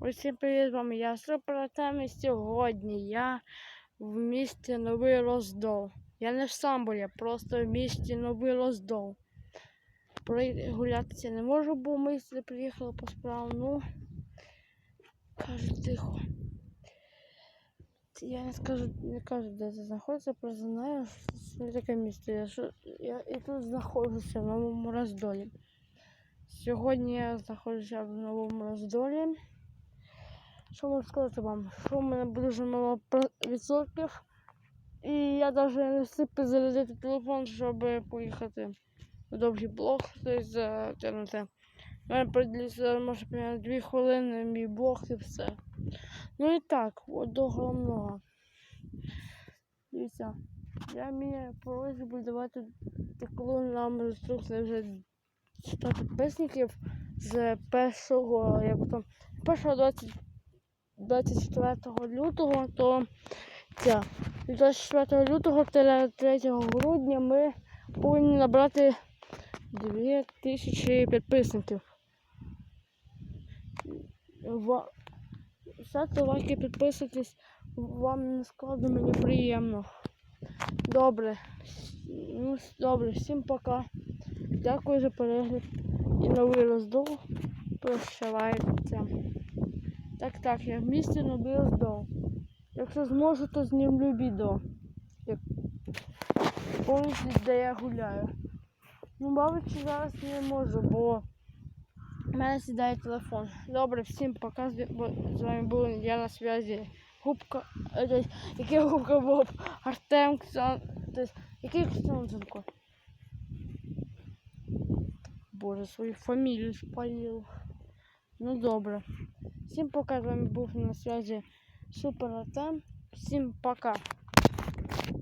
Усім привіт вам, я Супертем і сьогодні я в місті Новий Роздол. Я не в Самборі, я просто в місті Новий Роздол. Прогулятися не можу, бо ми сюди приїхали по справам. Ну, кажу тихо. Я не скажу, не кажу, де це знаходиться, просто знаю, що це таке місто. Я, що, я і тут знаходжуся в Новому Роздолі. Сьогодні я знаходжуся в Новому Роздолі. Що можу сказати вам? Що в мене дуже мало відсотків. І я навіть не встиг зарядити телефон, щоб поїхати в довгий блог, тобто затягнути. У мене приділиться, може, примерно 2 хвилини мій блог і все. Ну і так, от до головного. Дивіться, я мені порозі буду давати таку нам інструкцію вже 100 підписників з першого, як там, першого 20 24 лютого, то ця, 24 лютого та 3 грудня ми повинні набрати 2000 підписників. Ставте лайки, підписуйтесь, вам не складно, мені приємно. Добре. Ну, добре, всім пока. Дякую за перегляд і новий роздол. Прощавайте. Так, так, я в місті Новий Роздол. Якщо зможу, то знімлю відео. Як повністю, де я гуляю. Ну, мабуть, зараз не можу, бо в мене сідає телефон. Добре, всім пока. З з вами був я на зв'язі. Губка. е, Який губка Боб? Артем Ксан. Який Ксанзенко? Боже, свою фамілію спалив. Ну добре. Всім пока, з вами був на связі Супер Артем. Всім пока.